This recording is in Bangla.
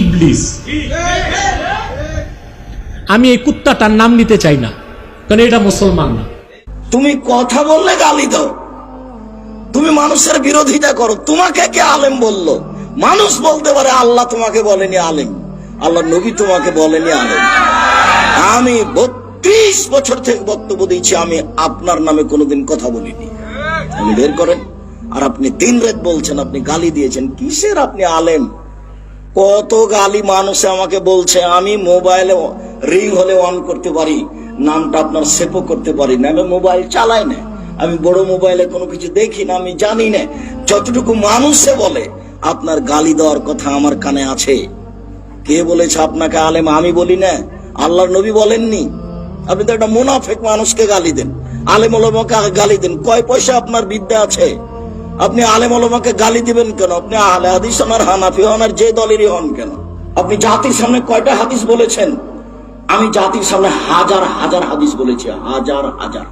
ইবলিস। আমি এই কুত্তাটার নাম নিতে চাই না, কারণ এটা মুসলমান না। তুমি কথা বললে গালি দাও। তুমি মানুষের বিরোধিতা করো। তোমাকে কে আলেম বলল? মানুষ বলতে পারে আল্লাহ তোমাকে বলেনি আলেম। আল্লাহ নবী তোমাকে বলেনি আলেম। আমি বত্রিশ বছর থেকে বক্তব্য দিচ্ছি আমি আপনার নামে কোনোদিন কথা বলিনি। আপনি বের করেন। আর আপনি তিন রাত বলছেন, আপনি গালি দিয়েছেন। কিসের আপনি আলেম? কত গালি মানুষে আমাকে বলছে, আমি মোবাইলে রিং হলে অন করতে পারি, নামটা আপনার সেপও করতে পারি না, আমি মোবাইল চালাই না, আমি বড় মোবাইলে কোনো কিছু দেখি না, আমি জানি না, যতটুকু মানুষে বলে, আপনার গালি দেওয়ার কথা আমার কানে আছে। কে বলেছে আপনাকে আলেম? আমি বলি না, আল্লাহর নবী বলেননি। আপনি তো একটা মুনাফেক মানুষকে গালি দেন, আলেম ওলমাকে গালি দেন, কয় পয়সা আপনার বিদ্যা আছে? আপনি আলেম আলমাকে গালি দিবেন কেন? আপনি আহলে হাদিস আমার হানাফি হন আর যে দলেরই হন কেন? আপনি জাতির সামনে কয়টা হাদিস বলেছেন? আমি জাতির সামনে হাজার হাজার হাদিস বলেছি, হাজার হাজার।